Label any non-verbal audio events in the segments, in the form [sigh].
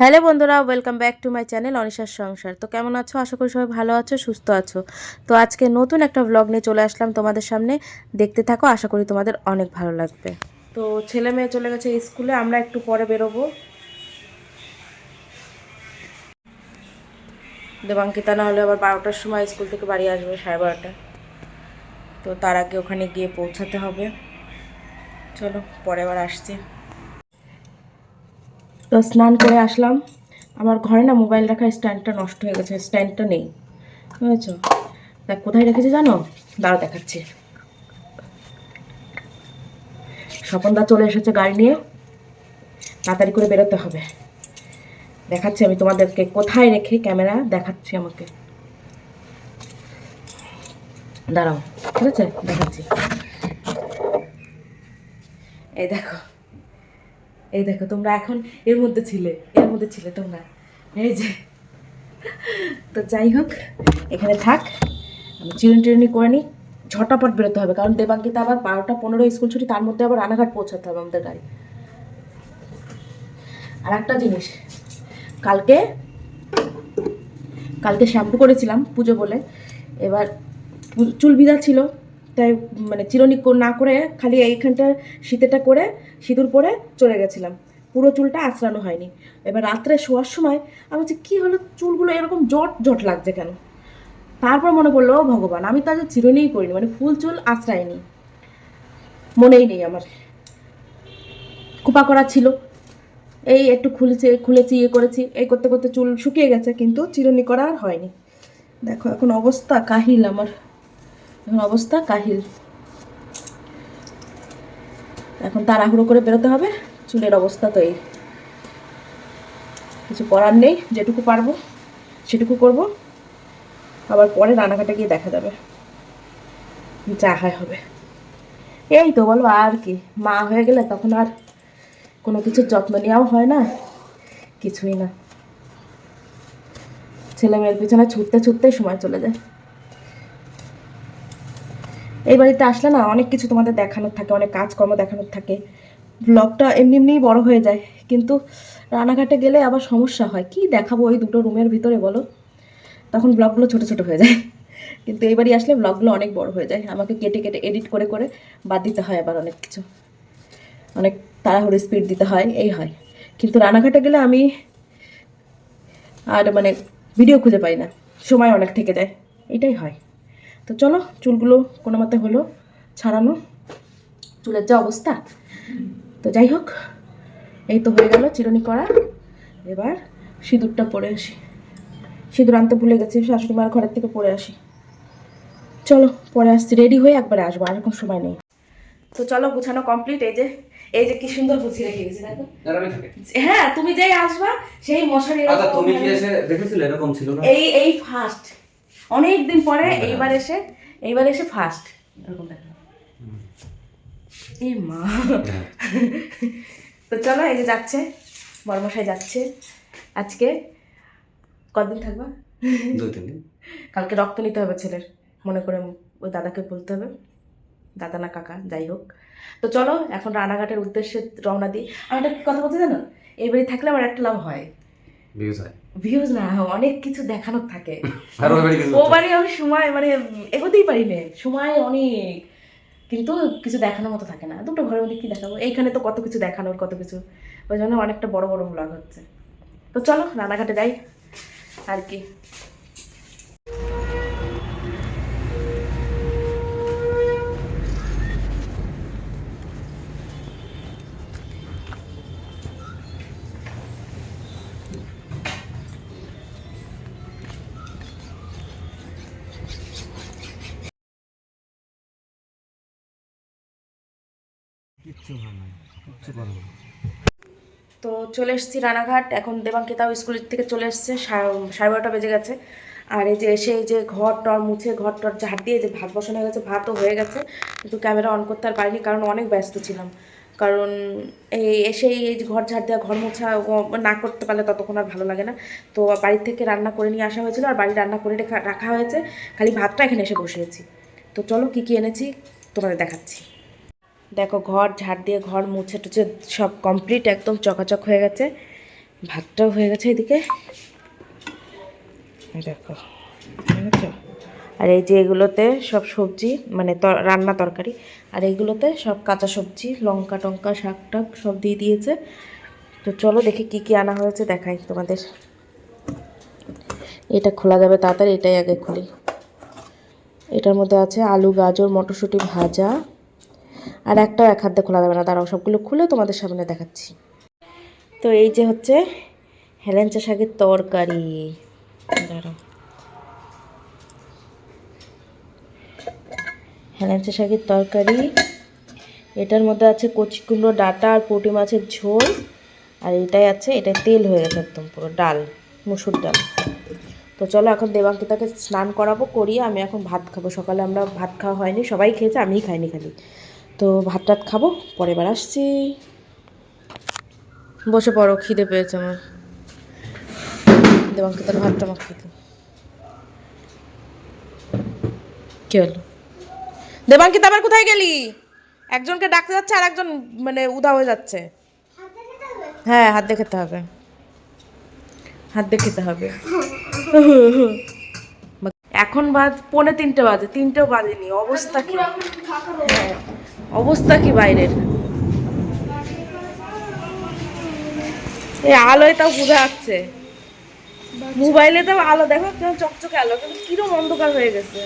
Hello বন্ধুরা welcome back to my channel অনিশার সংসার। তো কেমন আছো? আশা করি সবাই ভালো আছো, সুস্থ আছো। তো আজকে নতুন একটা ব্লগ নিয়ে চলে আসলাম তোমাদের সামনে। দেখতে থাকো, আশা করি তোমাদের অনেক ভালো লাগবে। তো ছেলে মেয়ে চলে গেছে স্কুলে, আমরা একটু পরে বেরোবো। দেবাঙ্কিতা না হলে আবার বারোটার সময় স্কুল থেকে বাড়ি আসবে, সাড়ে বারোটা তো তার আগে ওখানে গিয়ে পৌঁছাতে হবে। চলো, পরে আবার আসছি। তো স্নান করে আসলাম। আমার ঘরে না মোবাইল রাখার স্ট্যান্ডটা নষ্ট হয়ে গেছে, স্ট্যান্ডটা নেই। বুঝেছ? দেখ কোথায় রেখেছি জানো? দাঁড়া দেখাচ্ছি। স্বপনদা চলে এসেছে গাড়ি নিয়ে। তাড়াতাড়ি করে বেরোতে হবে। দেখাচ্ছি আমি তোমাদেরকে কোথায় রেখে ক্যামেরা দেখাচ্ছি আমাকে। দাঁড়াও, ঠিক আছে? দেখাচ্ছি। এই দেখো। এই দেখো, তোমরা এখন এর মধ্যে ছিলে, এর মধ্যে ছিলে তোমরা। এই যে। তো যাই হোক, এখানে থাক, আমি চিরুনি টিরুনি করে নিই। ঝটাপট বেরোতে হবে, কারণ দেবাঙ্কিতা আবার বারোটা পনেরো স্কুল ছুটি, তার মধ্যে আবার রানাঘাট পৌঁছাতে হবে আমাদের গাড়ি। আর একটা জিনিস, কালকে কালকে শ্যাম্পু করেছিলাম পুজো বলে। এবার চুল ভিজা ছিল, তাই মানে চিরনি না করে, খালি এইখানটা শীতেটা করে সিঁদুর পরে চলে গেছিলাম। পুরো চুলটা আঁচড়ানো হয়নি। এবার রাত্রে শোয়ার সময় আমি বলছি কী হলো? চুলগুলো এরকম জট জট লাগছে কেন? তারপর মনে পড়ল ভগবান, আমি তো আজ চিরুনিই করিনি মানে ফুল চুল আঁচড়াইনি মনেই নেই আমার। খোপা করা ছিল। এই একটু খুলেছে, খুলেছি ইয়ে করেছি, এই করতে করতে চুল শুকিয়ে গেছে, কিন্তু চিরুনি করা আর হয়নি। দেখো, এখন অবস্থা কাহিল আমার। এখন অবস্থা কাহিল। এখন তাড়াহুড়ো করে বেরোতে হবে। চুলের অবস্থা তো এই। কিছু করার নেই, যেটুকু পারব, সেটুকু করব। আবার পরে রান্নাঘাটে গিয়ে দেখা যাবে। যা হয় হবে। এই তো বলো আর কি, মা হয়ে গেলে তখন আর কোনো কিছুর যত্ন নেওয়াও হয় না, কিছুই না। ছেলে মেয়ের পিছনে ছুটতে ছুটতেই সময় চলে যায়। এই বাড়িতে আসলে না অনেক কিছু তোমাদের দেখানোর থাকে, অনেক কাজকর্ম দেখানোর থাকে। ব্লগটা এমনি এমনিই বড় হয়ে যায়, কিন্তু রানাঘাটে গেলে আবার সমস্যা হয়। কি দেখাবো ওই দুটো রুমের ভিতরে বলো? তখন ব্লগগুলো ছোট ছোট হয়ে যায়। কিন্তু এই বাড়ি আসলে ব্লগগুলো অনেক বড় হয়ে যায়। আমাকে কেটে কেটে এডিট করে করে বাদ দিতে হয় আবার অনেক কিছু। অনেক তাড়াহুড়ো স্পিড দিতে হয়, এই হয়। কিন্তু রানাঘাটে গেলে আমি আর মানে ভিডিও খুঁজে পাই না। সময় অনেক থেকে যায়। এটাই হয়। তো চলো চুলগুলো কোনো মতে হলো ছাড়ানো চুলের যা অবস্থা। তো যাই হোক এই তো হয়ে গেল চিরুনি করা। এবার সিঁদুরটা পরে আসি। সিঁদুর আনতে ভুলে গেছি শাশুড়ি মার ঘরের থেকে পরে আসি। চলো পরে আসছি রেডি হয়ে একবারে আসব আর এখন সময় নেই। তো চলো গুছানো কমপ্লিট এই যে এই যে কি সুন্দর গুছিয়ে রেখে গেছি দেখো। হ্যাঁ তুমি যেই আসবা সেই মশারি আচ্ছা তুমি কি মানে- এসে দেখেছিলে এরকম ছিল না? এই এই ফার্স্ট অনেক দিন পরে হ্যাঁ। এইবার এসে এইবার এসে ফার্স্ট এরকম দেখো এই মা। হ্যাঁ। তো চলো এই যে যাচ্ছে বর্মশাই যাচ্ছে আজকে। কদিন থাকবা? দুই তিন দিন। কালকে রক্ত নিতে হবে ছেলের মনে করে ওই দাদাকে বলতে হবে। দাদা না কাকা যাই হোক। তো চলো এখন রানাঘাটের উদ্দেশ্যে রওনা দিই। আমি একটা কথা বলতে জানো? এই বাড়ি থাকলে আমার একটা লাভ হয়। ভিউজ হয়। ভিউজ না অনেক কিছু দেখানোর থাকে। [laughs] ও মানে আমি সময় মানে এগোতেই পারি না সময় অনেক। কিন্তু কিছু দেখানোর মতো থাকে না। দুটো ঘরের মধ্যে কি দেখাবো? এইখানে তো কত কিছু দেখানোর কত কিছু। ওই জন্য অনেকটা বড় বড় ব্লগ হচ্ছে। তো চলো রানাঘাটে যাই। আর কি। তো চলে এসেছি রানাঘাট, এখন দেবাঙ্কিতাও স্কুলের থেকে চলে এসছে, সাড়ে বারোটা বেজে গেছে। আর এই যে এসে এই যে ঘর টর মুছে, ঘর টর ঝাড় দিয়ে যে ভাত বসানো হয়ে গেছে, ভাতও হয়ে গেছে, কিন্তু ক্যামেরা অন করতে আর পারিনি, কারণ অনেক ব্যস্ত ছিলাম। কারণ এই এসে এই যে ঘর ঝাড় দেওয়া, ঘর মোছা না করতে পারলে ততক্ষণ আর ভালো লাগে না। তো বাড়ির থেকে রান্না করে নিয়ে আসা হয়েছিল, আর বাড়ি রান্না করে রেখা, রাখা হয়েছে, খালি ভাতটা এখানে এসে বসিয়েছি। তো চলো কী কী এনেছি, তোমাদের দেখাচ্ছি। দেখো ঘর, ঝাড় দিয়ে ঘর মুছে টুছে সব কমপ্লিট একদম চকাচক হয়ে গেছে। ভাতটাও হয়ে গেছে এদিকে। দেখো? আর এই যে এগুলোতে সব সবজি মানে রান্না তরকারি, আর এইগুলোতে সব কাঁচা সবজি, লঙ্কা টঙ্কা, শাক টাক সব দিয়ে দিয়েছে। তো চলো দেখি কি কি আনা হয়েছে, দেখাই তোমাদের। এটা খোলা যাবে তাড়াতাড়ি, এটাই আগে খুলি। এটার মধ্যে আছে আলু, গাজর, মটরশুঁটি ভাজা। আর একটাও এক হাতে খোলা যাবে না। দাঁড়াও, সবগুলো খুলে তোমাদের সামনে দেখাচ্ছি। তো এই যে হচ্ছে হেলেঞ্চা শাকের তরকারি। দাঁড়াও। হেলেঞ্চা শাকের তরকারি। এটার মধ্যে আছে কচি কুমড়ো, ডাঁটা আর পুঁটি মাছের ঝোল। আর এটাই আছে এটা তেল হয়ে গেছে একদম পুরো, ডাল, মুসুর ডাল। তো চলো এখন দেবাঙ্কিতাকে স্নান করাবো, করিয়ে আমি এখন ভাত খাব। সকালে আমরা ভাত খাওয়া হয়নি, সবাই খেয়েছে, আমিই খাইনি খালি। তো ভাত টাত খাব, পরে বার আসছি। বসে পড়ো, খিদে পেয়েছে আমার। দেবাঙ্কিতার ভাতটা আমার খেতে। কি হলো? দেবাঙ্কিতা আবার কোথায় গেলি? একজনকে ডাকতে যাচ্ছে আর একজন মানে উদা হয়ে যাচ্ছে। হ্যাঁ হাত দিয়ে খেতে হবে। হাত দিয়ে খেতে হবে। এখন বাজ, পৌনে তিনটে বাজে, তিনটেও বাজেনি, অবস্থা কি? অবস্থা কি বাইরের? এই আলোয় তাও বোঝা যাচ্ছে। মোবাইলে তাও আলো, দেখো কেমন চকচকে আলো, কিন্তু কিরম অন্ধকার হয়ে গেছে।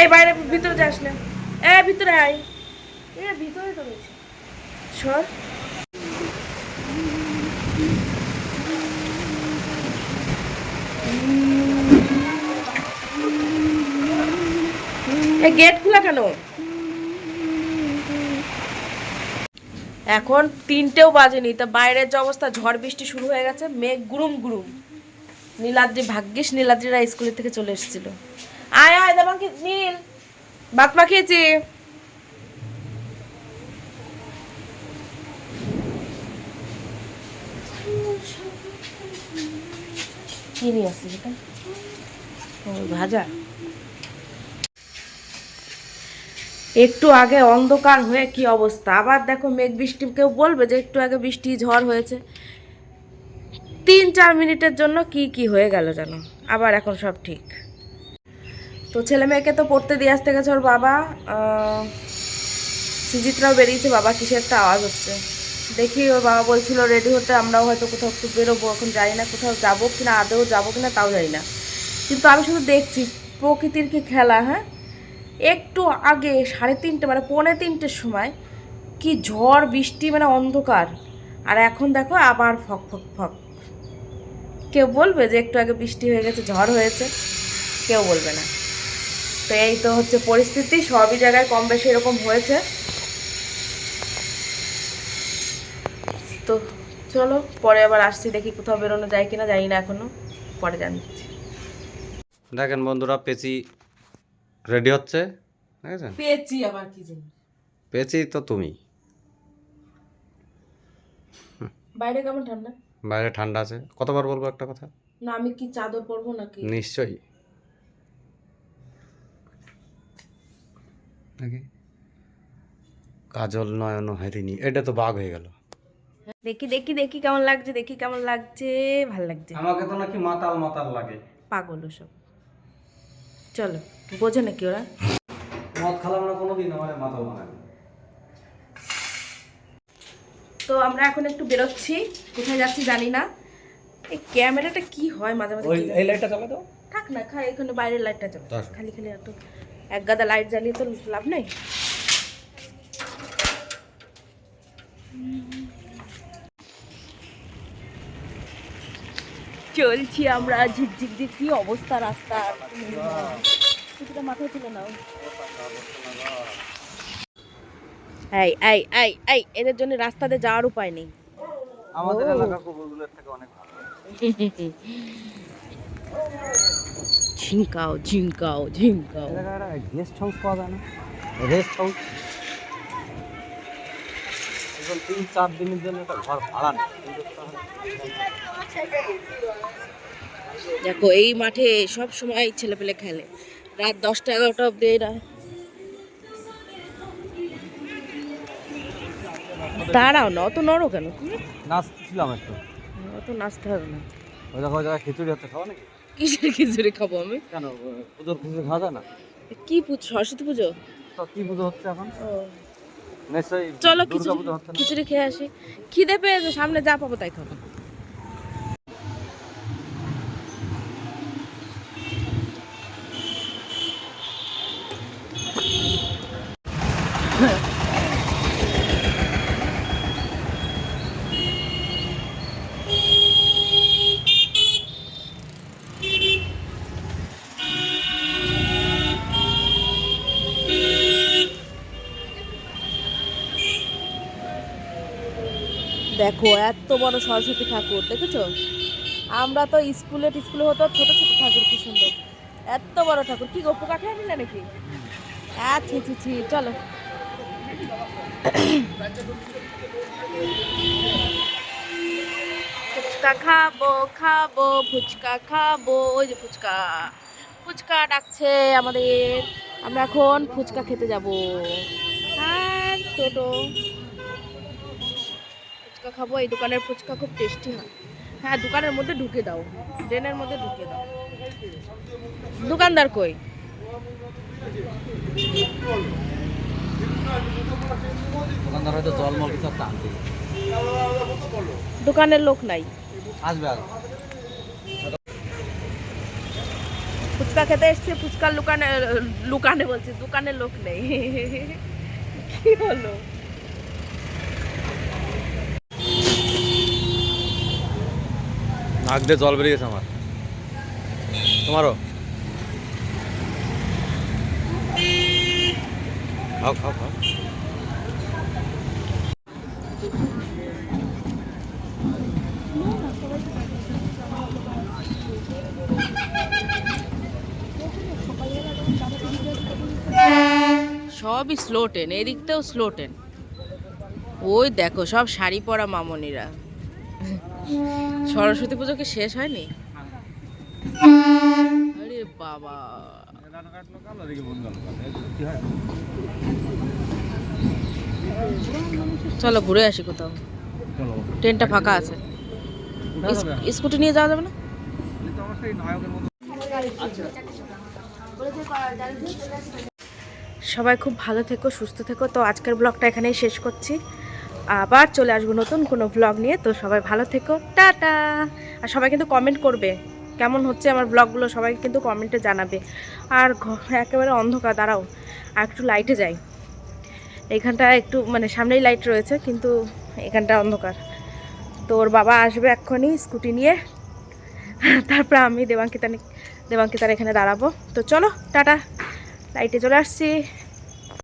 এই বাইরে, ভিতরে যাস না। এ, ভিতরে আয়। এ, ভিতরে তো রয়েছে। সর। গেট খোলা কেন? এখন তিনটেও বাজেনি, তা বাইরের যে অবস্থা, ঝড় বৃষ্টি শুরু হয়ে গেছে, মেঘ গুরুম গুরুম নীলাদ্রি ভাগ্যিস নীলাদ্রিরা স্কুলে থেকে চলে এসেছিল। আয় আয়, দেবাং কি নীল ভাত মাখিয়েছি। কি নিয়ে আসছিস এটা ভাজা? একটু আগে অন্ধকার হয়ে কি অবস্থা? আবার দেখো মেঘ বৃষ্টি, কেউ বলবে যে একটু আগে বৃষ্টি ঝড় হয়েছে। তিন চার মিনিটের জন্য কি কি হয়ে গেল যেন আবার এখন সব ঠিক। তো ছেলে মেয়েকে তো পড়তে দিয়ে আসতে গেছে ওর বাবা। সুজিতরাও বেরিয়েছে, বাবা কিসের একটা আওয়াজ হচ্ছে। দেখি ওর বাবা বলছিল রেডি হতে আমরাও হয়তো কোথাও একটু বেরোবো, এখন যাই না, কোথাও যাব কিনা, আদৌ যাব কিনা, তাও জানি না। কিন্তু আমি শুধু দেখছি, প্রকৃতির কি খেলা হ্যাঁ? একটু আগে সাড়ে তিনটে মানে পৌনে তিনটের সময় কি ঝড়, বৃষ্টি মানে অন্ধকার। আর এখন দেখো আবার ফক ফক ফক। কেউ বলবে যে একটু আগে বৃষ্টি হয়ে গেছে, ঝড় হয়েছে। কেউ বলবে না। তো এই তো হচ্ছে পরিস্থিতি, সবই জায়গায় কম বেশি এরকম হয়েছে। তো চলো, পরে আবার আসছি, দেখি কোথাও বেরোনো যায় কিনা, জানি না এখনও। পরে জানছি। দেখেন বন্ধুরা, পেঁচি রেডি হচ্ছে? দেখেছেন পেয়েছি আবার কি জিনিস পেঁচি তো তুমি। বাইরে কেমন ঠান্ডা? বাইরে ঠান্ডা আছে। কতবার বলব একটা কথা? না আমি কি চাদর পরবো নাকি? নিশ্চয়ই। দেখি কাজল নয়ন হেরিনি এটা তো বাঘ হয়ে গেল। দেখি দেখি দেখি কেমন লাগছে দেখি কেমন লাগছে ভালো লাগছে। আমাকে তো নাকি মাতাল মাতাল লাগে। পাগল সব চলো। বোঝে নাকি ওরা? মদ খালাম না কোনোদিন আমার মাতাল বানাবে তো আমরা এখন একটু বেরোচ্ছি কোথায় যাচ্ছি জানি না। এই ক্যামেরাটা কি হয় মাঝে মাঝে ওই এই লাইটটা চালা তো। থাক না খাই এখানে বাইরের লাইটটা চলো তাস। খালি খালি এত এক গাদা লাইট জ্বালিয়ে তো লাভ নেই। চলছি আমরা ঝিকঝিক ঝিক কি অবস্থা রাস্তার? কিছুটা মাথায় তুলে নাও। এই এই এই এই এদের জন্য রাস্তাতে যাওয়ার উপায় নেই। আমাদের এলাকা কুকুরগুলোর থেকে অনেক ভালো। ঝিঙ্কাও ঝিঙ্কাও ঝিঙ্কাও। গেস্ট হাউস পাওয়া যায় না। রেস্ট হাউস এখন তিন চার দিনের জন্য একটা ঘর ভাড়া নেই। দেখো এই মাঠে সব সময় ছেলেপেলে খেলে। রাত দশটা এগারোটা অব্দি এরা দাঁড়াও না অত নড়ো কেন তুমি? নাচছিলাম একটু। অত নাচতে হবে না। ওই দেখো ওই খিচুড়ি হচ্ছে খাওয়া নাকি? কিসের খিচুড়ি খাব আমি? কেন পুজোর খিচুড়ি খাওয়া যায় না? কি পুজো সরস্বতী পুজো? তো কি পুজো হচ্ছে এখন? চলো খিচুড়ি পুজো খেয়ে আসি। খিদে পেয়েছে সামনে যা পাবো তাই খাব। দেখো, এত বড় সরস্বতী ঠাকুর, দেখেছ? আমরা তো স্কুলে স্কুলে হতো, ছোট ছোট ঠাকুর কি সুন্দর। এত বড় ঠাকুর, কি গো, পোকা খেয়ে নিলে নাকি? আচ্ছা ছি ছি, চলো। ফুচকা খাব খাব, ফুচকা খাব, ওই যে ফুচকা। ফুচকা ডাকছে আমাদের। আমরা এখন ফুচকা খেতে যাব। আর টোটো। ফুচকা খাব এই দোকানের ফুচকা খুব টেস্টি হয়। হ্যাঁ দোকানের মধ্যে ঢুকে দাও। ড্রেনের মধ্যে ঢুকে দাও। দোকানদার কই? দোকানদার হয়তো জলমল কিছু একটা দোকানের লোক নাই। আসবে আর। ফুচকা খেতে এসছে ফুচকার দোকানে লুকানে বলছি দোকানের লোক নেই। [laughs] কি হলো? নাক দিয়ে জল বেরিয়ে গেছে আমার। তোমারও? খাও খাও খাও। সবই স্লো ট্রেন এদিকটাও স্লো ট্রেন ওই দেখো, সব শাড়ি পরা মামনিরা। সরস্বতী পুজো কি শেষ হয়নি? আরে বাবা। চলো ঘুরে আসি কোথাও। ট্রেনটা ফাঁকা আছে। স্কুটি নিয়ে যাওয়া যাবে না? সবাই খুব ভালো থেকো, সুস্থ থেকো। তো আজকের ব্লগটা এখানেই শেষ করছি। আবার চলে আসব নতুন কোনো ব্লগ নিয়ে। তো সবাই ভালো থেকো। টাটা! আর সবাই কিন্তু কমেন্ট করবে কেমন হচ্ছে আমার ব্লগগুলো সবাই কিন্তু কমেন্টে জানাবে। আর একেবারে অন্ধকার, দাঁড়াও। আর একটু লাইটে যাই। এখানটা একটু মানে সামনেই লাইট রয়েছে, কিন্তু এখানটা অন্ধকার। তো ওর বাবা আসবে এক্ষুনি স্কুটি নিয়ে। তারপর আমি দেবাঙ্কিতা দেবাঙ্কিতার এখানে দাঁড়াবো। তো চলো, টাটা। লাইটে চলে আসছি।